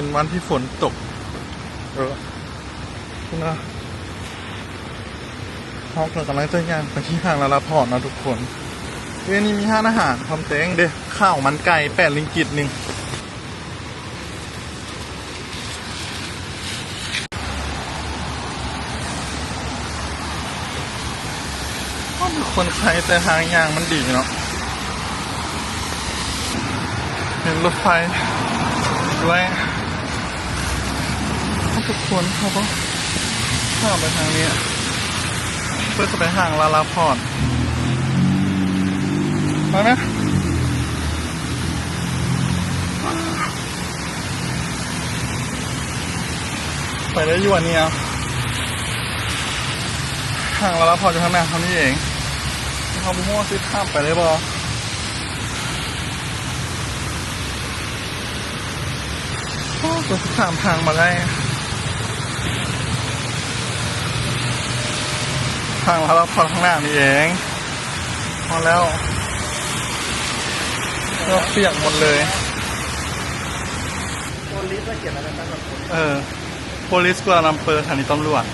เป็นวันที่ฝนตกเออคุณนะเขากำลังจะย่างไปที่ห้างลาลาพอร์ตนะทุกคนเวยนี่มีห้านอาหารพร้อมเต้งเด้ข้าวมันไก่แปดลิงกิตหนึ่งก็มีคนใช้แต่ทางย่างมันดีเนาะเห็นรถไฟด้วย ทุกคนเขาก็ข้ามไปทางนี้ เพื่อจะไปห้างลาลาพอร์ตไปไหมไปได้ยู่อันนี้เอาห้างลาลาพอร์ตอยู่ข้างหน้าเขานี่เองเขาบุ้งว่าซิข้ามไปได้บ่โอ้ตัวข้ามทางมาได้ ทางเราพอข้างหน้านี่เองพอแล้วก็เปียกหมดเลยโพลิสว่าเขียนอะไรบ้างกับผมเออ police กัวลาลัมเปอร์สถานีตำรวจ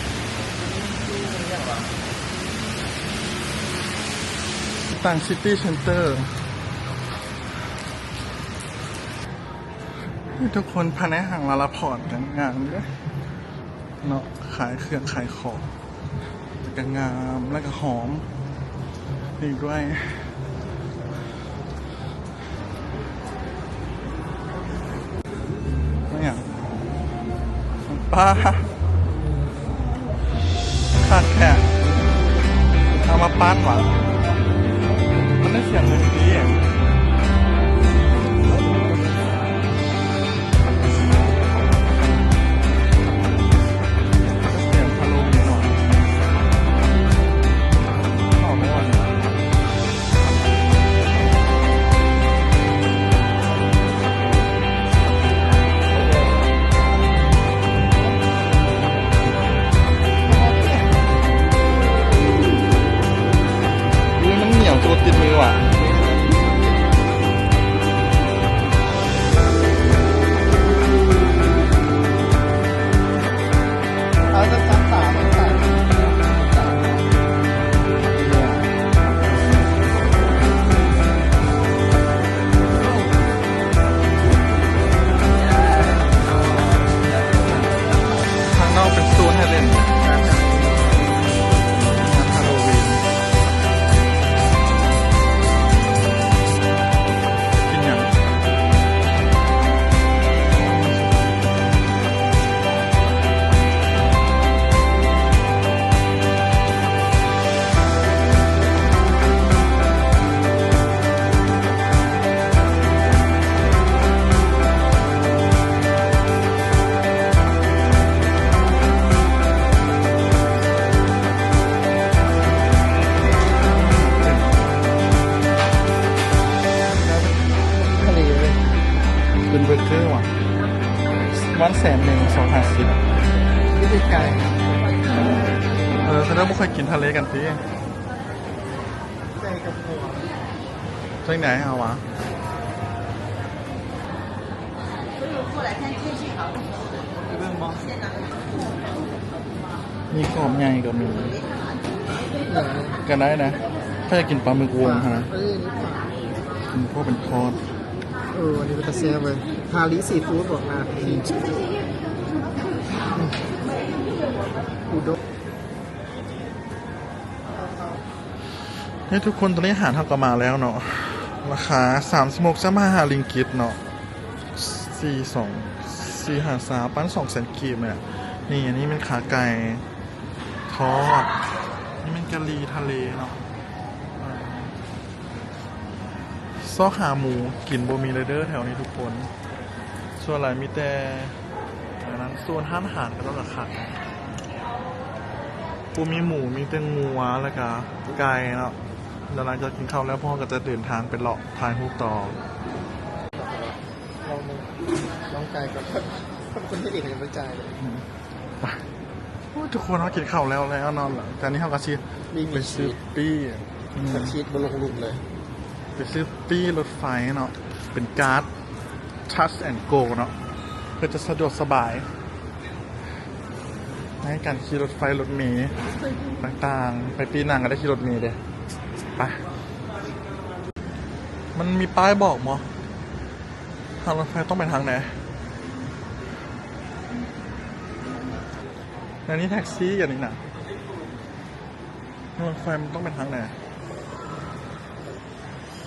ต่างซิตี้เซ็นเตอร์ทุกคนภายในห้างลาลาพอร์ตกันงานด้วยเนาะขายเครื่องขายของ ก็งามแล้วก็หอม อีกด้วยนี่อย่างป้าขาดแค่เอามาปั้นหวะมันได้เสียงเงินดี วันแสนหนึ่งสองพันสิบวิธีการเออเขาจะไม่ค่อยกินทะเลกันสิใจกับหัวจังไหนเอาวะเรื่องมองมีกรอบใหญ่กับมีอย่างนี้กันได้นะ ถ้าจะกินปลาหมึกวงฮะเอ้ยนี่ปลากินพวกเป็นทอด เออวันนี้เป็นตะเซียเลยฮาริซีฟู้ดบอกมาอุด้งนี่ทุกคนตอนนี้อาหารทำกันมาแล้วเนาะราคาสามสิบหกสมาหาลิงกิตเนาะสี่สองสี่หาสามปั้นสองแสนกีบเนี่ยนี่อันนี้เป็นขาไก่ทอดนี่เป็นกะหรี่ทะเลเนาะ ซอกขาหมูกินโบมีเลยเดอร์แถวนี้ทุกคน ส่วนอะไรมีแต่อันนั้นส่วนห้านอาหารก็ต้องราคาปูมีหมูมีแต่งัวแล้วก็ไก่เนาะแล้วหลังจากกินข้าวแล้วพ่อก็จะเดินทางไปเลาะทายฮูกต่อลองมึงลองไก่กับคนที่เด็กยังไม่ใจเลยไปโอ้ยทุกคนเขากินข้าวแล้วแล้วนอนหลังแต่นี่เขาก็ชีมีไปมีซื้ชีอสปี้อืมกับชีสบนลงลุมเลย ไปซื้อปี้รถไฟเนาะ เป็นการ์ด Touch and Go เนาะไปพื่อจะสะดวกสบายในการขี่รถไฟรถเมล์ต่างๆ ไปปีนังก็ได้ขี่รถเมล์เด้ไป มันมีป้ายบอกมั้ทางรถไฟต้องไปทางไหนในนี้แท็กซี่อย่างนี้นะทางรถไฟมันต้องเป็นทางไหน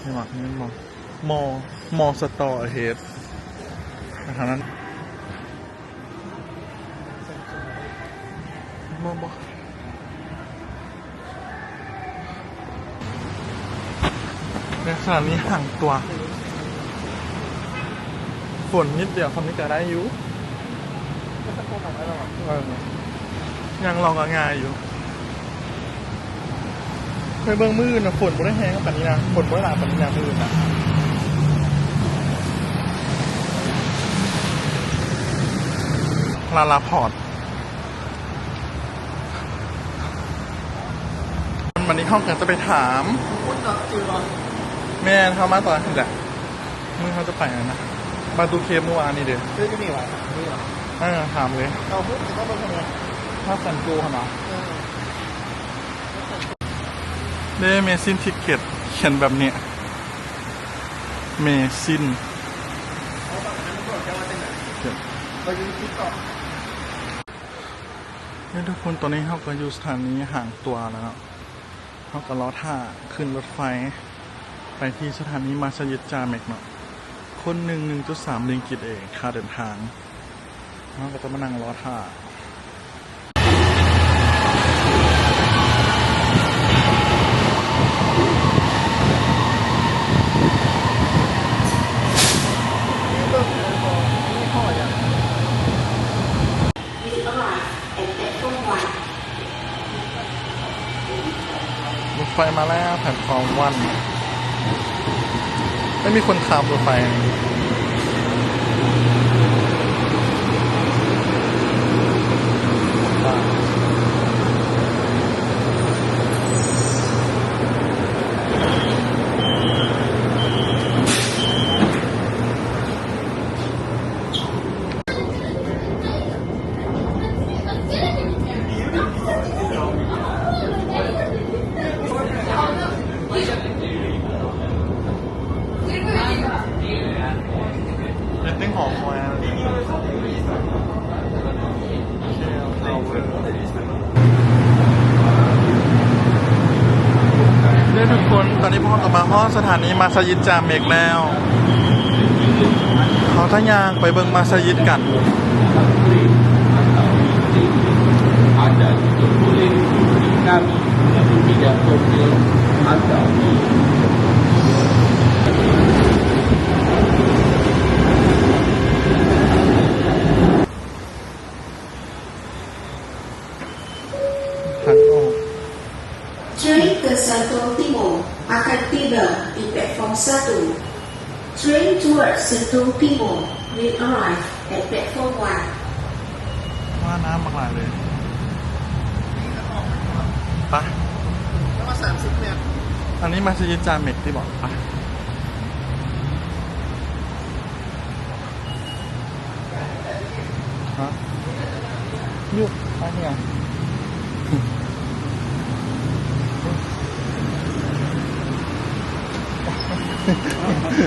นี่หมอกนี่มอมอมอสตอร์เฮดทางนั้นมอมอในขณะนี้ห่างตัว ฝนนิดเดียวคนนี้ก็ได้อยู่ยังลองกับงายอยู่ เคยเบิ่งมือนะฝนบ่ได้แห้งแบบนี้นะฝนบ่ได้หลาแบบนี้นะมือนะลาลาพอร์ตวันนี้ห้องกันจะไปถามพูดเนาะจืดเนาะแม่เขามาตอนนี้แหละมึงเขาจะไปไหนนะ มาดูเคปเมื่อวานนี่เดี๋ยวเฮ้ยจะมีวะมีเหรอเออถามเลย เราพูดถึงว่ามันทำไมถ้าสันจูขนาด เออเดเมซินทิเก็ตเขียนแบบเนี้ยเมซินเอาบางอันมันบอกแค่ว่าเป็นไหนเขียนเราอยู่ที่ต่อนี่ทุกคนตอนนี้เขาก็อยู่สถานีห่างตัวแล้วเนาะเขาก็ล้อท่าขึ้นรถไฟ ไปที่สถานีมาสยิดจาเมกเนาะคนหนึ่งหนึ่งจุดสามลิงกิตเองค่าเดินทางเขาก็จะมานั่งล้อท่า นี่เบิ่งเลยบอกนี่ห่ออย่าง รถ ไฟมาแล้วแผ่นฟอร์มวัน ไม่มีคนขับรถไฟ เป็นติ้งหอมคอยอะไรเนี่ยเอาเลย ด้วยทุกคน ตอนนี้พวกเรากลับมาห้องสถานีมาสยิดจามเมกแล้วเขาทั้งยางไปเบิงมาสยิดกัน ada itu platform 1. Train towards Sentul Timur will arrive at platform 1. ว่าน้ำมากหลายเลยไปะแล้วมาสามสิบเนี่ยอันนี้มาสยิดจามเมกที่บอกไปะฮะยุบไปเนี่ย นี่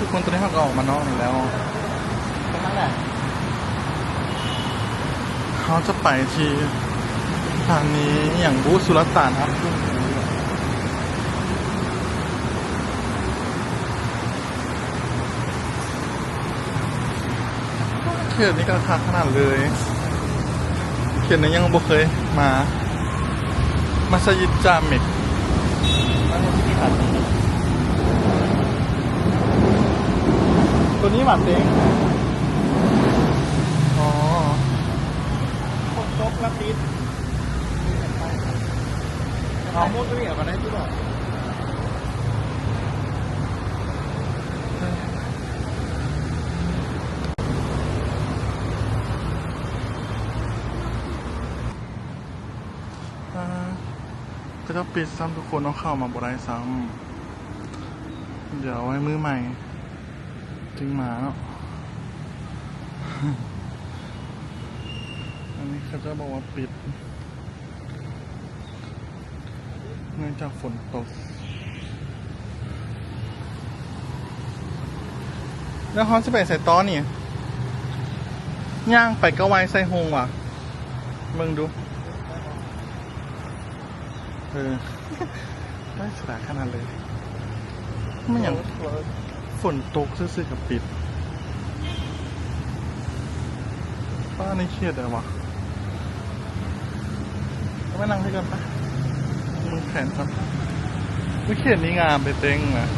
ทุกคนตอนนี้เขาก็ออกมานอกนี่แล้วตรงนั้นแหละเขาจะไปที่ทางนี้อย่างบูธสุลต่านครับ เขตนี้ก็คักขนาดเลยเขตนี้ยังบ่เคยมามัสยิดจามิกมันมีที่ตัดตัวนี้หมาเต็งอ๋อคนโต๊ะรับดิสเอาโมดตัวนี้ออกมาได้ที่บอก ก็จะปิดซ้ำทุกคนเอาเข้ามาบ่ได้ซ้ำเดี๋ยวไว้มือใหม่จึงมาเนาะอันนี้เขาจะบอกว่าปิด เนื่องจากฝนตก แล้วเขาจะไปใส่ต้อนี่ย่างไปก็ไว้ใส่หงว่ะมึงดู เออได้สระขนาดเลยไม่อย่างฝนตกซื่อๆกับปิด ป้าในเครียดเลยวะเอาไม่นั่งให้กันปะมึงแขนครับไม่เขียนนี้งามไปเต็งนะ